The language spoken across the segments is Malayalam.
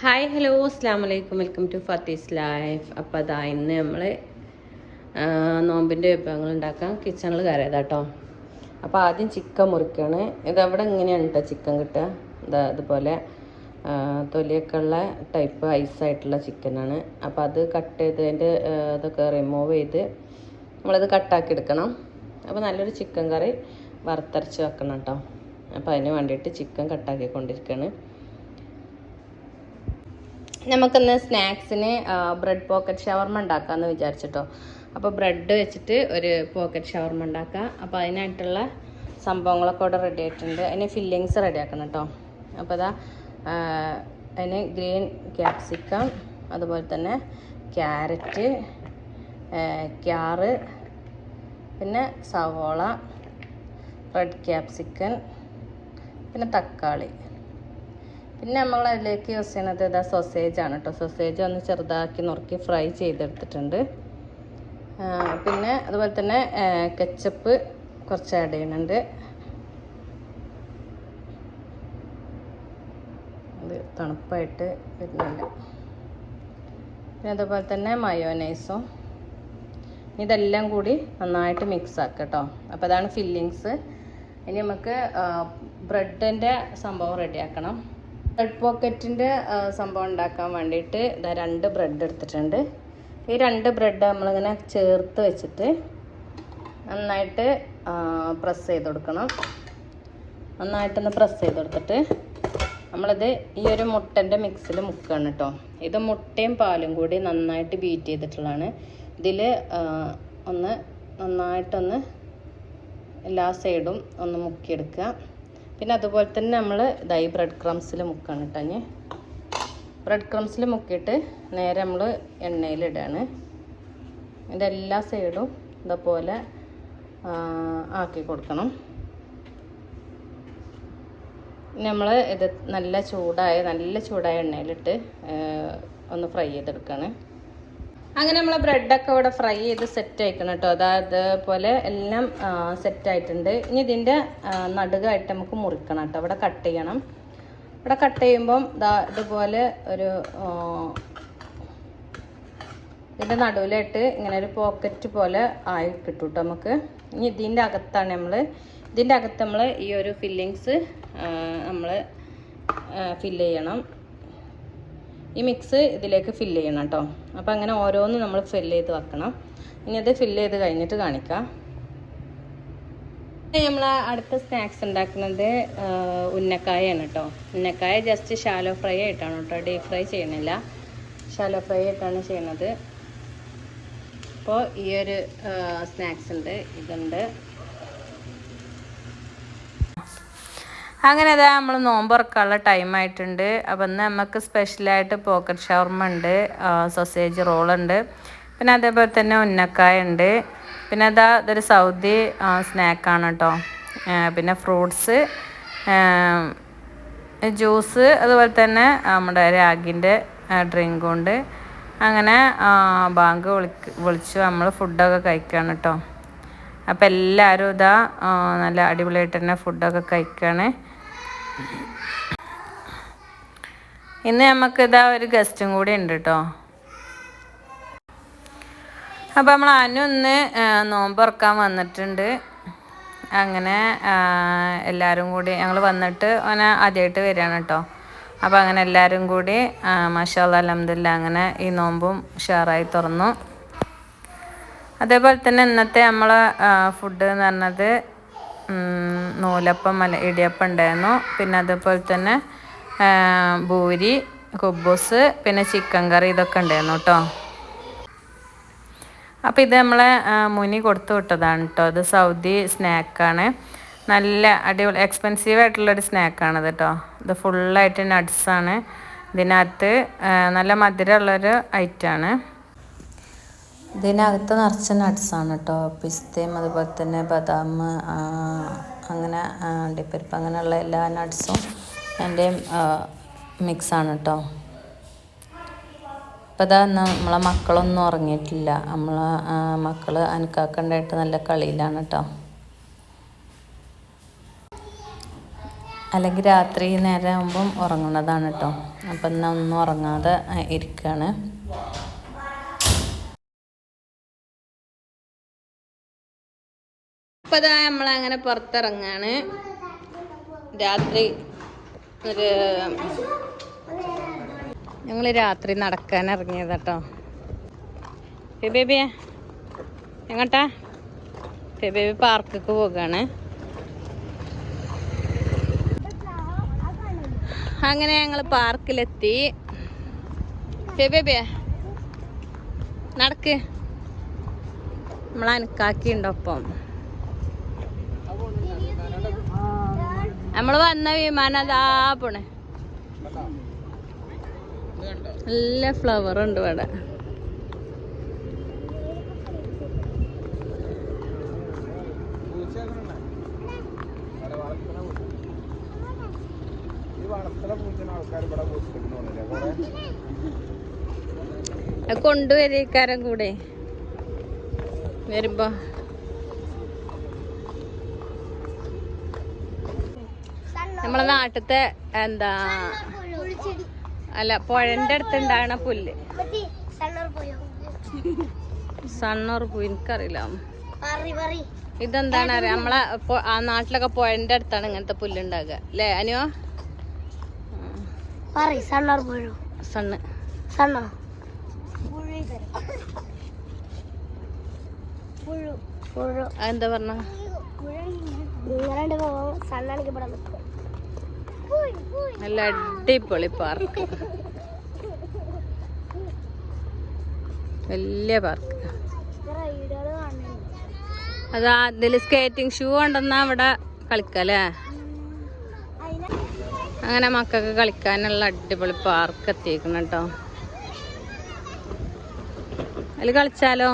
ഹായ് ഹലോ അസ്സാം വലൈക്കും വെൽക്കം ടു ഫത്തീസ് ലൈഫ് അപ്പോൾ അതാ ഇന്ന് നമ്മൾ നോമ്പിന്റെ വിഭവങ്ങൾ ഉണ്ടാക്കാം കിച്ചണിൽ കയറിയതാ കേട്ടോ അപ്പോൾ ആദ്യം ചിക്കൻ മുറിക്കുകയാണ് ഇതവിടെ അവിടെ ഇങ്ങനെയാണ് കേട്ടോ ചിക്കൻ കിട്ടുക? ഇതാ ഇതുപോലെ തൊലിയൊക്കെ ഉള്ള ടൈപ്പ് ഐസായിട്ടുള്ള ചിക്കനാണ് അപ്പോൾ അത് കട്ട് ചെയ്തതിന്റെ ഇതൊക്കെ റിമൂവ് ചെയ്ത് നമ്മളത് കട്ടാക്കി എടുക്കണം. അപ്പോൾ നല്ലൊരു ചിക്കൻ കറി വറുത്തരച്ച് വെക്കണം കേട്ടോ അപ്പോൾ അതിന് വേണ്ടിയിട്ട് ചിക്കൻ കട്ടാക്കിക്കൊണ്ടിരിക്കുകയാണ് നമുക്കിന്ന് സ്നാക്സിന് ബ്രെഡ് പോക്കറ്റ് ഷവർമ ഉണ്ടാക്കാമെന്ന് വിചാരിച്ചിട്ടോ. അപ്പോൾ ബ്രെഡ് വെച്ചിട്ട് ഒരു പോക്കറ്റ് ഷവർമ ഉണ്ടാക്കാം. അപ്പോൾ അതിനായിട്ടുള്ള സംഭവങ്ങളൊക്കെ ഇവിടെ റെഡി ആയിട്ടുണ്ട്. അതിന് ഫില്ലിങ്സ് റെഡി ആക്കണം കേട്ടോ അപ്പോൾ അതാ അതിന് ഗ്രീൻ ക്യാപ്സിക്കം അതുപോലെ തന്നെ ക്യാരറ്റ് ക്യാറ് പിന്നെ സവോള റെഡ് ക്യാപ്സിക്കൻ പിന്നെ തക്കാളി. പിന്നെ നമ്മൾ അതിലേക്ക് യൂസ് ചെയ്യുന്നത് ഇതാ സൊസേജ് ആണ് കേട്ടോ സൊസേജ് ഒന്ന് ചെറുതാക്കി നുറുക്കി ഫ്രൈ ചെയ്തെടുത്തിട്ടുണ്ട്. പിന്നെ അതുപോലെ തന്നെ കെച്ചപ്പ് കുറച്ച് ആഡ് ചെയ്യുന്നുണ്ട്. ഇത് തണുപ്പായിട്ട് വരുന്നില്ല. പിന്നെ അതുപോലെ തന്നെ മയോനൈസും ഇതെല്ലാം കൂടി നന്നായിട്ട് മിക്സ് ആക്കുക കേട്ടോ അപ്പോൾ അതാണ് ഫില്ലിങ്സ് ഇനി നമുക്ക് ബ്രെഡിന്റെ സംഭവം റെഡിയാക്കണം ബ്രെഡ് പോക്കറ്റിന്റെ സംഭവം ഉണ്ടാക്കാൻ വേണ്ടിയിട്ട് ഇതാ രണ്ട് ബ്രെഡ് എടുത്തിട്ടുണ്ട്. ഈ രണ്ട് ബ്രെഡ് നമ്മളിങ്ങനെ ചേർത്ത് വെച്ചിട്ട് നന്നായിട്ട് പ്രസ് ചെയ്ത് കൊടുക്കണം. നന്നായിട്ടൊന്ന് പ്രസ് ചെയ്ത് കൊടുത്തിട്ട് നമ്മളിത് ഈ ഒരു മുട്ടന്റെ മിക്സിൽ മുക്കുകയാണ് കേട്ടോ ഇത് മുട്ടയും പാലും കൂടി നന്നായിട്ട് ബീറ്റ് ചെയ്തിട്ടുള്ളതാണ്. ഇതിൽ ഒന്ന് നന്നായിട്ടൊന്ന് എല്ലാ സൈഡും ഒന്ന് മുക്കിയെടുക്കുക. പിന്നെ അതുപോലെ തന്നെ നമ്മൾ ഇതായി ബ്രെഡ് ക്രംസിൽ മുക്കാണ് കേട്ടോ ഇനി. ബ്രെഡ് ക്രംസിൽ മുക്കിയിട്ട് നേരെ നമ്മൾ എണ്ണയിലിടാണ് ഇതിന്റെ എല്ലാ സൈഡും ഇതേപോലെ ആക്കി കൊടുക്കണം. നമ്മൾ ഇത് നല്ല ചൂടായ നല്ല ചൂടായ എണ്ണയിലിട്ട് ഒന്ന് ഫ്രൈ ചെയ്തെടുക്കുകയാണ് അങ്ങനെ നമ്മൾ ബ്രെഡൊക്കെ ഇവിടെ ഫ്രൈ ചെയ്ത് സെറ്റ് ആയിക്കണം കേട്ടോ. അതാ ഇതുപോലെ എല്ലാം സെറ്റ് ആയിട്ടുണ്ട്. ഇനി ഇതിന്റെ നടുകായിട്ട് നമുക്ക് മുറിക്കണം കേട്ടോ. ഇവിടെ കട്ട് ചെയ്യണം. ഇവിടെ കട്ട് ചെയ്യുമ്പം ഇതുപോലെ ഒരു ഇതിന്റെ നടുവിലായിട്ട് ഇങ്ങനെ ഒരു പോക്കറ്റ് പോലെ ആയി കിട്ടും കേട്ടോ നമുക്ക്. ഇനി ഇതിന്റെ അകത്താണ് നമ്മൾ ഇതിന്റെ അകത്ത് നമ്മൾ ഈ ഒരു ഫില്ലിങ്സ് നമ്മൾ ഫില്ല് ചെയ്യണം. ഈ മിക്സ് ഇതിലേക്ക് ഫില്ല് ചെയ്യണം കേട്ടോ അപ്പോൾ അങ്ങനെ ഓരോന്നും നമ്മൾ ഫില്ല് ചെയ്ത് വെക്കണം. ഇനി അത് ഫില്ല് ചെയ്ത് കഴിഞ്ഞിട്ട് കാണിക്കാം. നമ്മൾ അടുത്ത സ്നാക്സ് ഉണ്ടാക്കുന്നത് ഉന്നക്കായാണ് കേട്ടോ ഉന്നക്കായ ജസ്റ്റ് ഷാലോ ഫ്രൈ ആയിട്ടാണ് കേട്ടോ ഡീപ് ഫ്രൈ ചെയ്യണില്ല ഷാലോ ഫ്രൈ ആയിട്ടാണ് ചെയ്യണത് അപ്പോൾ ഈ ഒരു സ്നാക്സ് ഉണ്ട്. ഇതുണ്ട്. അങ്ങനെ അതാ നമ്മൾ നോമ്പ് തുറക്കാനുള്ള ടൈം ആയിട്ടുണ്ട്. അപ്പം ഇന്ന് നമുക്ക് സ്പെഷ്യലായിട്ട് പോക്കറ്റ് ഷവർമ ഉണ്ട് സൊസേജ് റോളുണ്ട് പിന്നെ അതേപോലെ തന്നെ ഉന്നക്കായ ഉണ്ട്. പിന്നെ അതാ ഇതൊരു സൗദി സ്നാക്കാണ് കേട്ടോ പിന്നെ ഫ്രൂട്ട്സ് ജ്യൂസ് അതുപോലെ തന്നെ നമ്മുടെ രാഗിന്റെ ഡ്രിങ്കും ഉണ്ട്. അങ്ങനെ ബാങ്ക് വിളിക്ക് വിളിച്ചു നമ്മൾ ഫുഡൊക്കെ കഴിക്കുകയാണ് കേട്ടോ അപ്പം എല്ലാവരും ഇതാ നല്ല അടിപൊളിയായിട്ട് തന്നെ ഫുഡൊക്കെ കഴിക്കുകയാണ് ഇന്ന് നമുക്ക് ഇതാ ഒരു ഗസ്റ്റും കൂടി ഉണ്ട് കേട്ടോ അപ്പം നമ്മൾ അനു ഇന്ന് നോമ്പ് വന്നിട്ടുണ്ട്. അങ്ങനെ എല്ലാവരും കൂടി ഞങ്ങൾ വന്നിട്ട് അവനെ ആദ്യമായിട്ട് വരികയാണ് കേട്ടോ അപ്പോൾ അങ്ങനെ എല്ലാവരും കൂടി മഷാല്ല അലഹമില്ല അങ്ങനെ ഈ നോമ്പും ഷെയറായി തുറന്നു. അതേപോലെ തന്നെ ഇന്നത്തെ നമ്മളെ ഫുഡ് എന്ന് പറഞ്ഞത് നൂലപ്പം അല്ല ഇടിയപ്പം ഉണ്ടായിരുന്നു. പിന്നെ അതേപോലെ തന്നെ ഭൂരി കുബൂസ് പിന്നെ ചിക്കൻ കറി ഇതൊക്കെ ഉണ്ടായിരുന്നു കേട്ടോ. അപ്പോൾ ഇത് നമ്മളെ മുനി കൊടുത്തു വിട്ടതാണ് കേട്ടോ. ഇത് സൗദി സ്നാക്കാണ് നല്ല അടിപൊളി എക്സ്പെൻസീവ് ആയിട്ടുള്ളൊരു സ്നാക്കാണത് കേട്ടോ. ഇത് ഫുള്ളായിട്ട് നട്ട്സാണ് ഇതിനകത്ത് നല്ല മധുരമുള്ളൊരു ഐറ്റമാണ് ഇതിനകത്ത് നിറച്ച നട്ട്സാണ് കേട്ടോ പിസ്തയും അതുപോലെ തന്നെ ബദാം അങ്ങനെ അണ്ടിപ്പരിപ്പ് അങ്ങനെയുള്ള എല്ലാ നട്ട്സും എന്റെ മിക്സാണ് കേട്ടോ അപ്പോൾ ഇതാ നമ്മളെ മക്കളൊന്നും ഉറങ്ങിയിട്ടില്ല. നമ്മളെ മക്കൾ അനക്കാക്കണ്ടായിട്ട് നല്ല കളിയിലാണ് കേട്ടോ അല്ലെങ്കിൽ രാത്രി നേരം ആകുമ്പം ഉറങ്ങുന്നതാണ് കേട്ടോ അപ്പം ഇന്ന് ഒന്നും ഉറങ്ങാതെ ഇരിക്കുകയാണ് ഇപ്പം ഇതാ നമ്മളങ്ങനെ പുറത്തിറങ്ങാണ്. രാത്രി ഒരു ഞങ്ങൾ രാത്രി നടക്കാൻ ഇറങ്ങിയതാട്ടോ ബേബിയെ എങ്ങോട്ടാ? ബേബി പാർക്കിക്ക് പോകാണ്. അങ്ങനെ ഞങ്ങൾ പാർക്കിലെത്തി. ബേബിയെ നടക്ക്. നമ്മളനക്കാക്കി നമ്മൾ വന്ന വിമാനം അതാ പോണേ. നല്ല ഫ്ലവർ ഉണ്ട് ഇവിടെ. അത് കൊണ്ടുവരേക്കാരം കൂടെ. വരുമ്പോ. നമ്മളെ നാട്ടിലത്തെ എന്താ? അല്ല പുഴന്റെ അടുത്ത് ഉണ്ടാകണ പുല്ല്. സണ്ണൂർ പൂ എനിക്കറിയില്ല. ഇതെന്താണ് അറിയാം. നമ്മളെ ആ നാട്ടിലൊക്കെ പുഴന്റെ അടുത്താണ് ഇങ്ങനത്തെ പുല്ലുണ്ടാകുക അല്ലേ സണ്ണ്. അതെന്താ പറഞ്ഞ? നല്ല അടിപൊളി പാർക്ക് വലിയ പാർക്ക് അതാ ഇതിൽ സ്കേറ്റിംഗ് ഷൂ കൊണ്ടുവന്നാ അവിടെ കളിക്കല്ലേ? അങ്ങനെ മക്കൾക്ക് കളിക്കാനുള്ള അടിപൊളി പാർക്ക് എത്തിക്കണം കേട്ടോ അതിൽ കളിച്ചാലോ?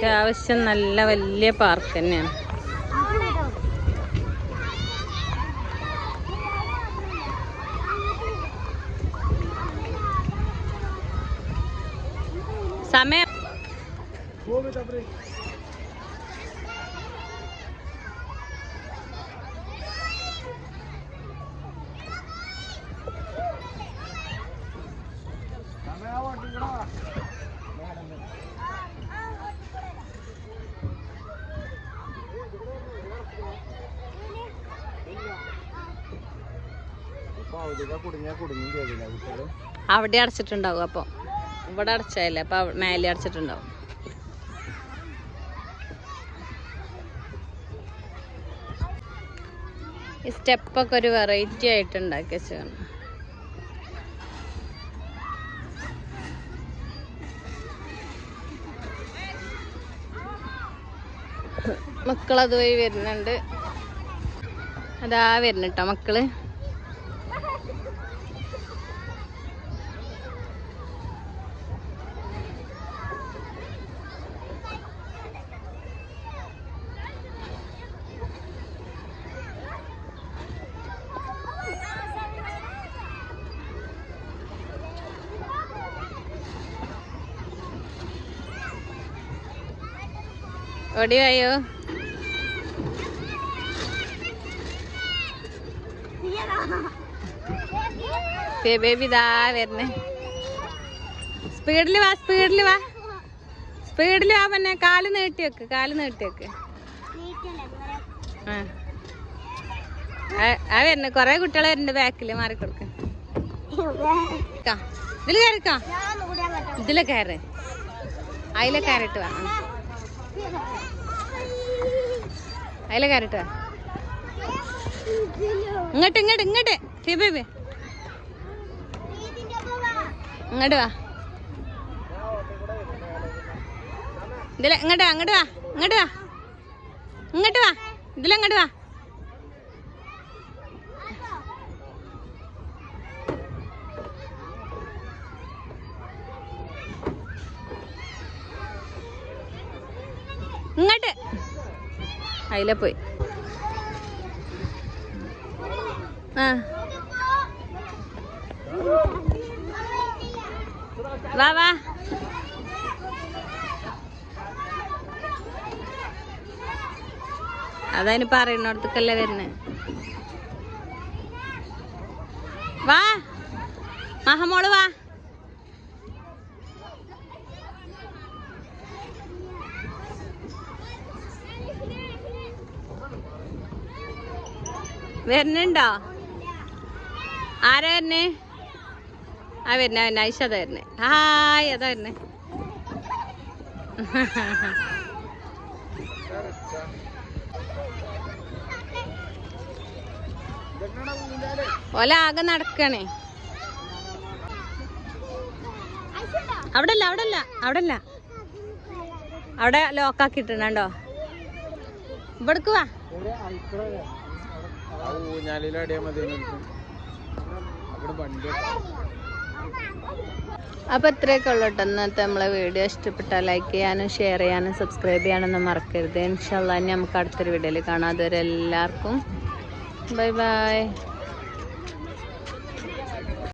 അത്യാവശ്യം നല്ല വലിയ പാർക്ക് തന്നെയാണ്. സമയം. അവിടെ അടച്ചിട്ടുണ്ടാവും അപ്പൊ. ഇവിടെ അടച്ചതല്ലേ അപ്പോൾ അവ- മേലെ അടച്ചിട്ടുണ്ടാവും. ഈ സ്റ്റെപ്പൊക്കെ ഒരു വെറൈറ്റി ആയിട്ട് ഉണ്ടാക്കി വെച്ചാണ് പോയി വരുന്നുണ്ട്. അതാ വരുന്നുട്ടോ മക്കൾ. ഓടി വായോ ബേബി വരുന്നേ. സ്പീഡിൽ വാ സ്പീഡിൽ വാ. സ്പീഡിൽ വാ പിന്നെ കാൽ നീട്ടി വെക്ക് കാൽ നീട്ടി വെക്ക്. ആ. വരുന്നു കൊറേ കുട്ടികൾ വരുന്നുണ്ട് ബാക്കിൽ മാറിക്കൊടുക്ക ഇതിൽ കയറിക്കാ ഇതിൽ കയറ്. അതിലെ കയറിട്ട് വാ. അതിലെ കയറിട്ട് ഇങ്ങോട്ട് ഇങ്ങോട്ട് ഇങ്ങോട്ട്. ഫിബേബി ഇങ്ങോട്ട് വാ. ഇതിലെ ഇങ്ങോട്ട് വാ ഇങ്ങോട്ട് വാ ഇങ്ങോട്ട് വാ. ഇങ്ങോട്ട് വാ ഇതിലെ ഇങ്ങോട്ട് വാ. ഇങ്ങോട്ട്. അതിലെ പോയി. ആ. വാ വാ. അതാണ് വരുന്നത് വാ. മഹമോൾ വാ. വരുന്നുണ്ടോ? ആരാ വരുന്നേ? ആ വരുന്നേ വരുന്ന ഐഷ അതാ വരുന്നേ. ഹായ് അതാ വരുന്നേ. ഓല ആകെ നടക്കണേ അവിടെ അല്ല അവിടെ അവിടെ അവിടെ ലോക്കാക്കിട്ടുണ്ടോ ഇവിടക്ക് വാ. മതി അവിടെ ഇത്രയൊക്കെ ഉള്ളൂ കേട്ടോ. ഇന്നത്തെ നമ്മളെ വീഡിയോ. ഇഷ്ടപ്പെട്ടാൽ ലൈക്ക് ചെയ്യാനും ഷെയർ ചെയ്യാനും സബ്സ്ക്രൈബ് ചെയ്യാനൊന്നും മറക്കരുത്. ഇൻഷാല്ല ഇനി നമുക്ക് അടുത്തൊരു വീഡിയോയിൽ കാണാം. അതുവരെ എല്ലാവർക്കും ബൈ ബൈ